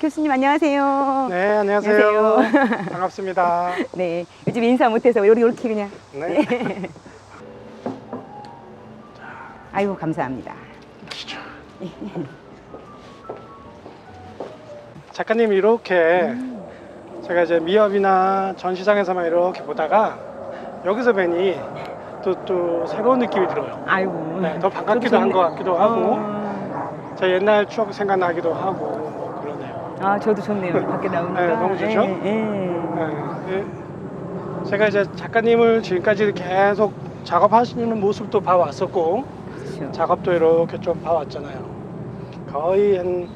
교수님 안녕하세요. 네, 안녕하세요. 반갑습니다. 네, 요즘 인사 못해서 이렇게 그냥. 네. 아이고 감사합니다. 가시죠. 작가님 이렇게 제가 이제 미업이나 전시장에서만 이렇게 보다가 여기서 뵈니 또, 또 새로운 느낌이 들어요. 아이고. 네, 더 반갑기도 한 것 같기도 하고 어, 제 옛날 추억 생각나기도 하고. 아 저도 좋네요. 밖에 나오니까. 네, 너무 좋죠? 예, 예. 네, 예. 제가 이제 작가님을 지금까지 계속 작업하시는 모습도 봐왔었고 그렇죠. 작업도 이렇게 좀 봐왔잖아요. 거의 한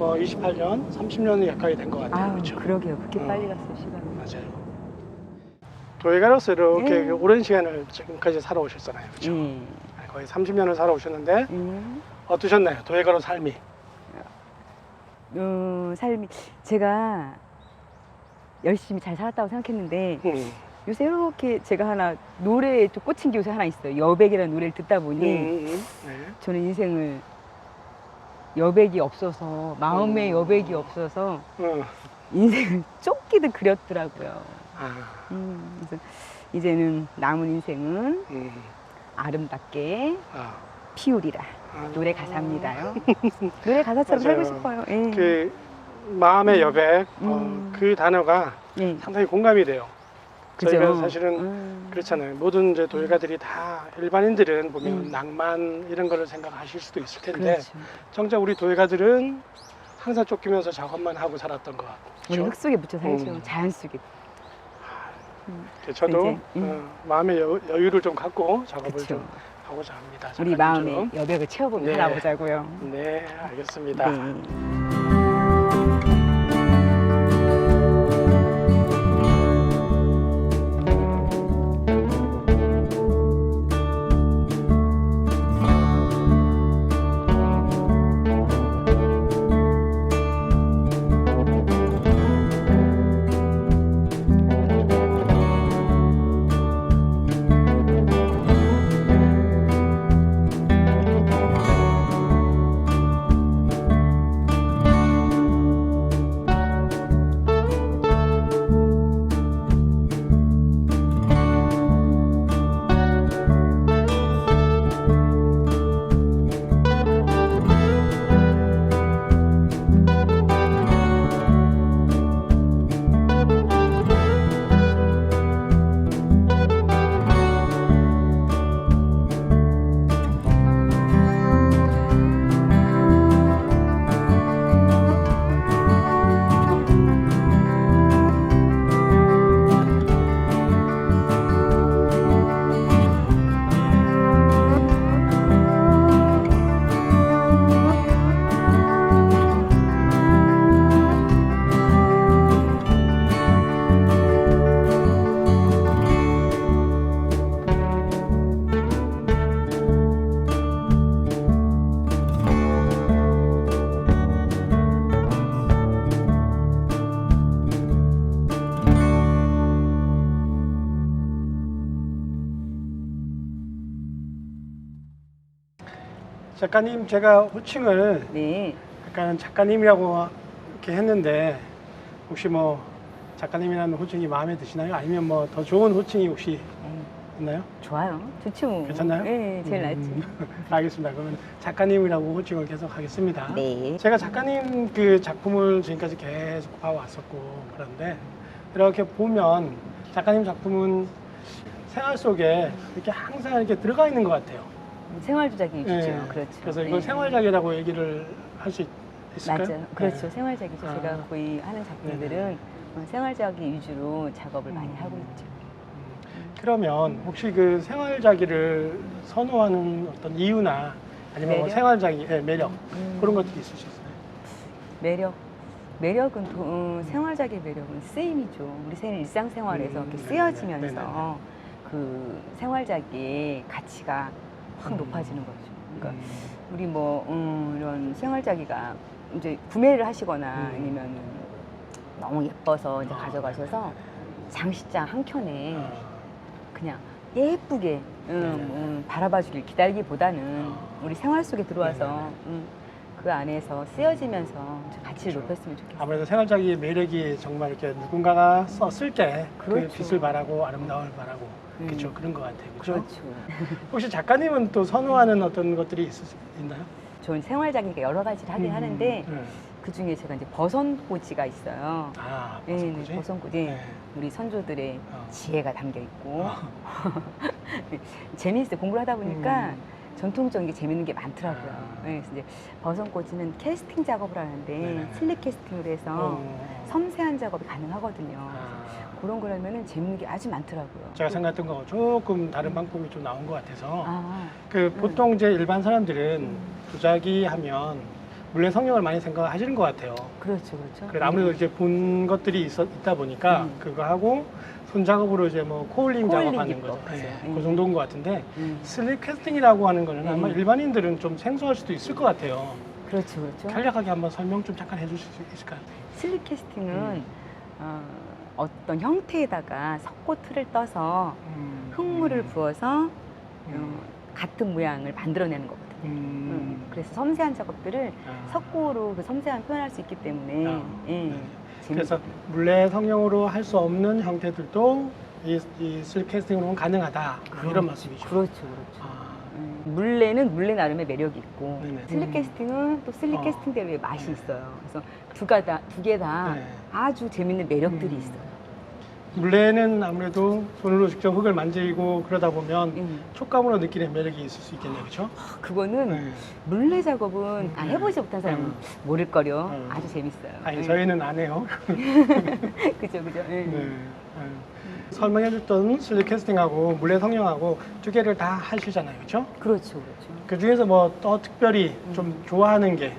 뭐 28년, 30년이 가까이 된 것 같아요. 아유, 그렇죠? 그러게요. 그렇게 음. 빨리 갔어요 시간. 맞아요. 도예가로서 이렇게 음. 오랜 시간을 지금까지 살아오셨잖아요. 그렇죠? 예. 거의 30년을 살아오셨는데 음. 어떠셨나요? 도예가로 삶이? 어, 삶이 제가 열심히 잘 살았다고 생각했는데 음. 요새 이렇게 제가 하나 노래에 또 꽂힌 게 요새 하나 있어요. 여백이라는 노래를 듣다 보니 음, 음, 네. 저는 인생을 여백이 없어서 마음의 음. 여백이 없어서 음. 인생을 쫓기듯 그렸더라고요. 아, 음, 그래서 이제는 남은 인생은 음. 아름답게 아. 피우리라 아. 노래 가사입니다요. 노래 가사처럼 살고 맞아요. 싶어요. 예. 그 마음의 여백 음. 어, 그 단어가 예. 상당히 공감이 돼요. 그죠? 저희가 사실은 음. 그렇잖아요. 모든 이제 도예가들이 다 일반인들은 보면 음. 낭만 이런 거를 생각하실 수도 있을 텐데 그렇죠. 정작 우리 도예가들은 항상 쫓기면서 작업만 하고 살았던 것 같고 우리? 흙 속에 묻혀 살죠. 음. 자연 속에. 저도 이제, 음. 어, 마음의 여, 여유를 좀 갖고 작업을 그렇죠. 좀 하고자 합니다. 우리. 마음의 여백을 채워보며 네. 살아보자고요. 네, 알겠습니다. 네. 작가님 제가 호칭을 네. 약간 작가님이라고 이렇게 했는데 혹시 뭐 작가님이라는 호칭이 마음에 드시나요? 아니면 뭐 더 좋은 호칭이 혹시 음, 있나요? 좋아요. 좋죠. 뭐. 괜찮나요? 네, 제일 낫지. 음, 알겠습니다. 그러면 작가님이라고 호칭을 계속 하겠습니다. 네. 제가 작가님 그 작품을 지금까지 계속 봐왔었고 그런데 이렇게 보면 작가님 작품은 생활 속에 이렇게 항상 이렇게 들어가 있는 것 같아요. 생활주작이 위주죠. 네. 그렇죠. 그래서 이걸 네. 생활작이라고 얘기를 할 수 있을까요? 맞아요. 그렇죠. 네. 생활작이죠. 아. 제가 거의 하는 작품들은 어, 생활작이 위주로 작업을 많이 음. 하고 있죠. 그러면 혹시 그 생활자기를 선호하는 어떤 이유나 아니면 뭐 매력? 생활자기 의 매력 음. 그런 것들이 있어요. 매력. 매력은 도- 어, 생활작의 매력은 쓰임이죠. 우리 생 일상생활에서 음, 이렇게. 쓰여지면서 네네. 그 생활작의 가치가 확 음. 높아지는 거죠. 그러니까 음, 우리 뭐 음, 이런 생활자기가 이제 구매를 하시거나 음. 아니면 너무 예뻐서 이제 아, 가져가셔서 장식장 한 켠에 아, 그냥 예쁘게 음, 네네. 음, 바라봐 주길 기다리기보다는 우리 생활 속에 들어와서 네네네. 음, 그 안에서 쓰여지면서 좀 가치를 그렇죠. 높였으면 좋겠어요. 아무래도 생활자기 매력이 정말 이렇게 누군가가 썼을 때그 그렇죠. 빛을 바라고 아름다움을 바라고 음. 그렇죠 그런 것 같아요. 그렇죠? 혹시 작가님은 또 선호하는 어떤 것들이 있, 있나요? 저는 생활자기가 여러 가지를 하긴 음, 하는데 네. 그 중에 제가 이제 버선꽂이가 있어요. 아, 네, 네, 버섯꽂이? 버선꽂이. 네. 우리 선조들의 어. 지혜가 담겨 있고 아, 재미있어요. 공부를 하다 보니까 음. 전통적인 게 재밌는 게 많더라고요. 아. 네, 그래서 이제 버선꽂이는 캐스팅 작업을 하는데 네네네. 슬립 캐스팅을 해서 어. 섬세한 작업이 가능하거든요. 아, 그런 걸 하면은 재밌는 게 아주 많더라고요. 제가 생각했던 거 조금 다른 방법이 좀 나온 것 같아서 아, 그 보통 이제 일반 사람들은 도자기 하면 물레 성형을 많이 생각하시는 것 같아요. 그렇죠, 그렇죠. 그래서 아무래도 이제 본 것들이 있, 있다 보니까 음. 그거 하고 손 작업으로 이제 뭐 코올링 코올링 작업하는 기법, 거죠. 그죠. 예, 음. 그 정도인 것 같은데 음, 슬립 캐스팅이라고 하는 거는 아마 음. 일반인들은 좀 생소할 수도 있을 것 같아요. 그렇죠, 그렇죠. 간략하게 한번 설명 좀 잠깐 해주실 수 있을까요? 슬립 캐스팅은 음. 어, 어떤 형태에다가 석고 틀을 떠서 음. 흙물을 부어서 음. 어, 같은 모양을 만들어내는 거거든요. 음. 음, 그래서 섬세한 작업들을 아. 석고로 그 섬세한 표현할 수 있기 때문에 아, 예, 네. 그래서 물레 성형으로 할 수 없는 형태들도 이, 이 슬립 캐스팅으로는 가능하다 이런 말씀이죠. 그렇죠, 그렇죠. 아, 음, 물레는 물레 나름의 매력이 있고 네네. 슬립 음. 캐스팅은 또 슬립 어. 캐스팅대로의 맛이 네. 있어요. 그래서 두두개다 네. 아주 재밌는 매력들이 음. 있어요. 물레는 아무래도 손으로 직접 흙을 만지고 그러다 보면 음. 촉감으로 느끼는 매력이 있을 수 있겠네요, 그렇죠? 그거는 네. 물레 작업은 아, 네. 해보지 못한 사람은 음. 모를 거요. 음. 아주 재밌어요. 아니 네. 저희는 안 해요. 그죠, 그죠. 네. 네. 네. 설명해줬던 슬립 캐스팅하고 물레 성형하고 두 개를 다 하시잖아요, 그렇죠? 그렇죠, 그렇죠. 그 중에서 뭐 또 특별히 음. 좀 좋아하는 게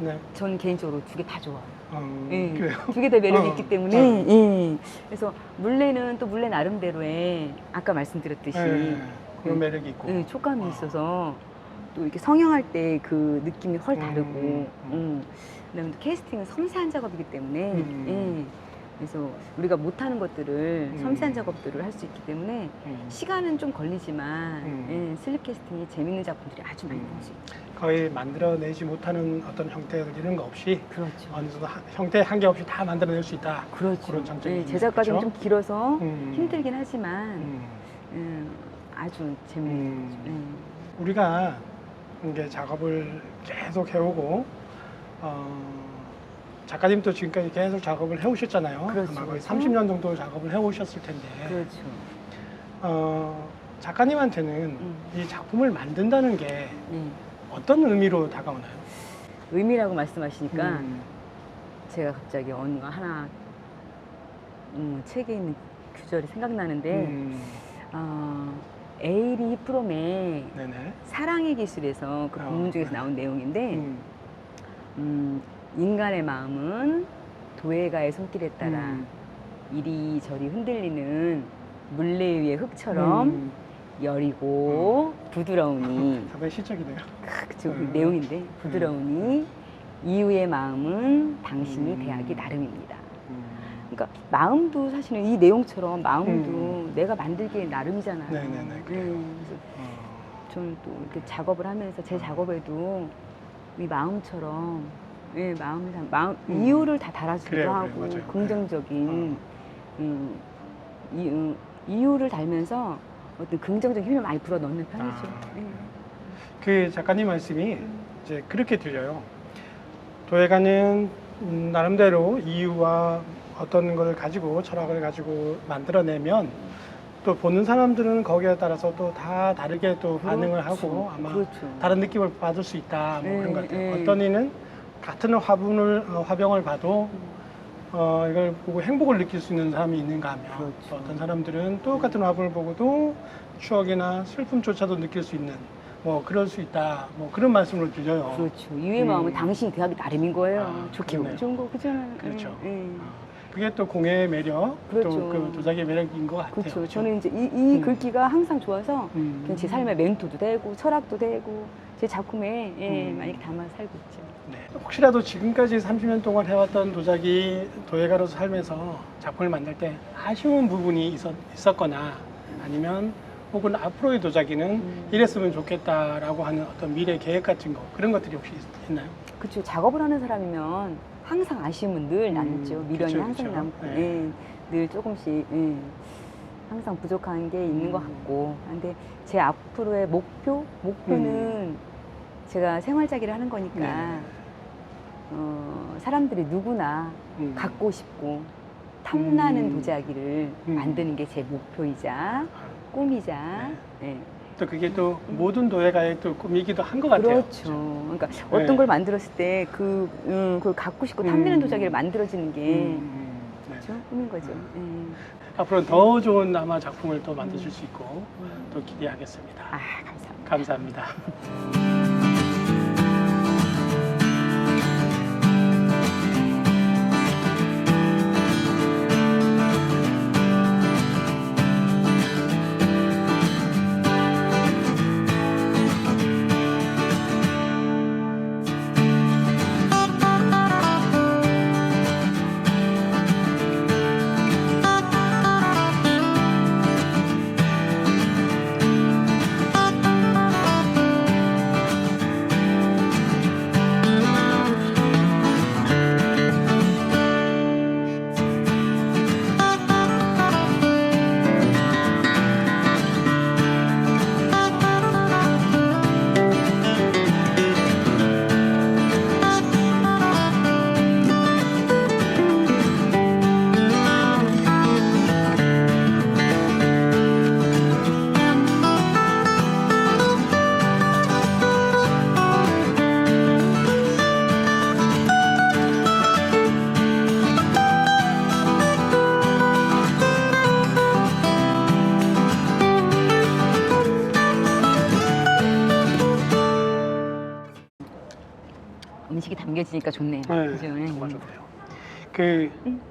네. 저는 개인적으로 두 개 다 좋아요. 어, 예. 그래요. 두 개 다 매력이 어, 있기 때문에 어. 예. 그래서 물레는 또 물레 나름대로의 아까 말씀드렸듯이 네. 그런 음. 매력이 있고. 예, 촉감이 어. 있어서 또 이렇게 성형할 때 그 느낌이 헐 음, 다르고 음. 음. 그다음에 또 캐스팅은 섬세한 작업이기 때문에 음. 예. 그래서 우리가 못하는 것들을 음. 섬세한 작업들을 할 수 있기 때문에 음. 시간은 좀 걸리지만 음. 예, 슬립 캐스팅이 재밌는 작품들이 아주 많이 음. 나오죠. 거의 만들어내지 못하는 어떤 형태들 이런 거 없이 그렇죠. 어느 정도 하- 형태 한계 없이 다 만들어낼 수 있다. 그렇죠. 그런 장점이 예, 있네요. 제작 과정이 그렇죠? 좀 길어서 음. 힘들긴 하지만 음. 음, 아주 재밌는 음. 음. 우리가 이게 작업을 계속 해오고 어, 작가님도 지금까지 계속 작업을 해오셨잖아요. 그렇죠, 아마 거의 그렇죠. 30년 정도 작업을 해오셨을 텐데 그렇죠. 어, 작가님한테는 음. 이 작품을 만든다는 게 예. 어떤 의미로 다가오나요? 의미라고 말씀하시니까 음. 제가 갑자기 어느 하나 음, 책에 있는 규절이 생각나는데 음. 어, 에이리 프롬의 네네. 사랑의 기술에서 그 어, 본문 중에서 네. 나온 내용인데 음. 음, 인간의 마음은 도예가의 손길에 따라 음. 이리저리 흔들리는 물레 위의 흙처럼 음. 여리고 부드러우니 상당히 시적이네요. 그쵸, 그 음. 내용인데 부드러우니 이유의 마음은 당신이 음. 대하기 나름입니다. 음. 그러니까 마음도 사실은 이 내용처럼 마음도 음. 내가 만들기에 나름이잖아요. 네네네, 그래요. 음, 그래서 어. 저는 또 이렇게 작업을 하면서 제 작업에도 이 마음처럼 예, 마음을 다- 마음 음. 이유를 다 달아주기도 그래요, 하고 그래요. 긍정적인 음, 이, 음, 이유를 달면서 어떤 긍정적 힘을 많이 불어 넣는 편이죠. 아, 예. 그 작가님 말씀이 이제 그렇게 들려요. 도예가는 음, 나름대로 이유와 어떤 걸 가지고 철학을 가지고 만들어내면 또 보는 사람들은 거기에 따라서 또 다 다르게 또 반응을 하고 아마 그렇죠. 다른 느낌을 받을 수 있다 뭐 네, 그런 것 같아요. 네. 어떤 이는 같은 화분을 어, 화병을 봐도 어, 이걸 보고 행복을 느낄 수 있는 사람이 있는가 하면 그렇죠. 또 어떤 사람들은 똑같은 화분을 보고도 추억이나 슬픔조차도 느낄 수 있는 뭐 그럴 수 있다 뭐 그런 말씀을 드려요. 그렇죠. 이유의 음. 마음은 당신이 대하기 나름인 거예요. 아, 좋게. 보면 좋은 거 그잖아요. 그렇죠. 어, 그게 또 공예의 매력, 그렇죠. 또그 도자기의 매력인 것 같아요. 그렇죠. 저는 이제 이, 이 음. 글귀가 항상 좋아서 음. 그냥 제 삶의 멘토도 되고 철학도 되고 제 작품에 예, 음. 많이 담아 살고 있죠. 네. 혹시라도 지금까지 30년 동안 해왔던 도자기 도예가로서 살면서 작품을 만들 때 아쉬운 부분이 있었, 있었거나 아니면 혹은 앞으로의 도자기는 음. 이랬으면 좋겠다라고 하는 어떤 미래 계획 같은 거 그런 것들이 혹시 있- 있나요? 그렇죠. 작업을 하는 사람이면 항상 아쉬움은 늘 음, 남죠. 미련이 그쵸, 항상 그쵸. 남고, 네. 예, 늘 조금씩 예, 항상 부족한 게 있는 것 음. 같고. 근데 제 앞으로의 목표, 목표는 제가 생활자기를 하는 거니까 네. 어, 사람들이 누구나 음. 갖고 싶고 탐나는 음. 도자기를 음. 만드는 게 제 목표이자 꿈이자. 예. 또 그게 또 모든 도예가의 또 꿈이기도 한 것 같아요. 그렇죠. 그러니까 어떤 네. 걸 만들었을 때 그, 음, 그걸 갖고 싶고 탐내는 음. 도자기를 만들어지는 게 음, 음, 네. 그렇죠? 꿈인 거죠. 음. 예. 앞으로 더 좋은 아마 작품을 또 만드실 수 있고 또 기대하겠습니다. 아, 감사합니다. 감사합니다. 음식이 담겨지니까 좋네요. 네, 그죠? 예. 정말 좋네요. 그, 음.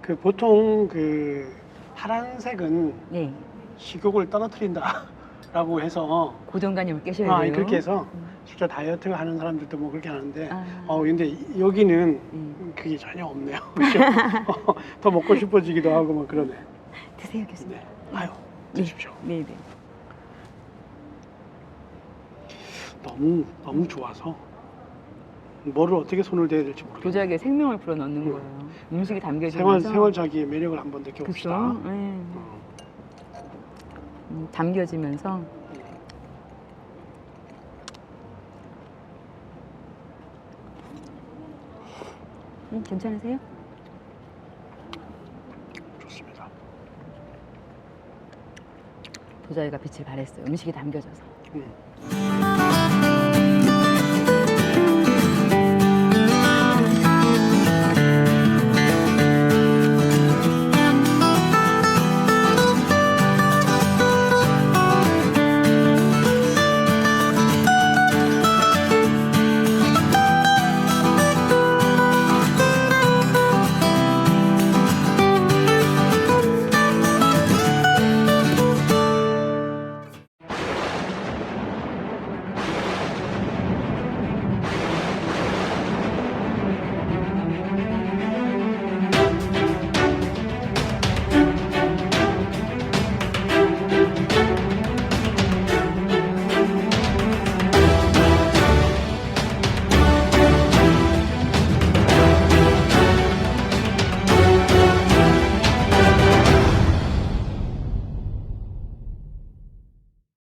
그 보통 그 파란색은 네. 식욕을 떨어뜨린다라고 해서 고정관념을 깨셔야 아, 돼요. 그렇게 해서 음. 실제 다이어트를 하는 사람들도 뭐 그렇게 하는데 아. 어 근데 여기는 음. 그게 전혀 없네요. 그죠? 어, 더 먹고 싶어지기도 하고 막 그러네. 드세요, 교수님. 네. 아유 드십시오. 네, 네. 너무 너무 좋아서 뭐를 어떻게 손을 대야 될지 모르겠어요. 도자기에 생명을 불어 넣는 음. 거예요. 음식이 담겨지면서 생활 생활 자기의 매력을 한번 느껴봅시다. 예. 어. 음, 담겨지면서 음, 괜찮으세요? 좋습니다. 도자기가 빛을 발했어요. 음식이 담겨져서. 음.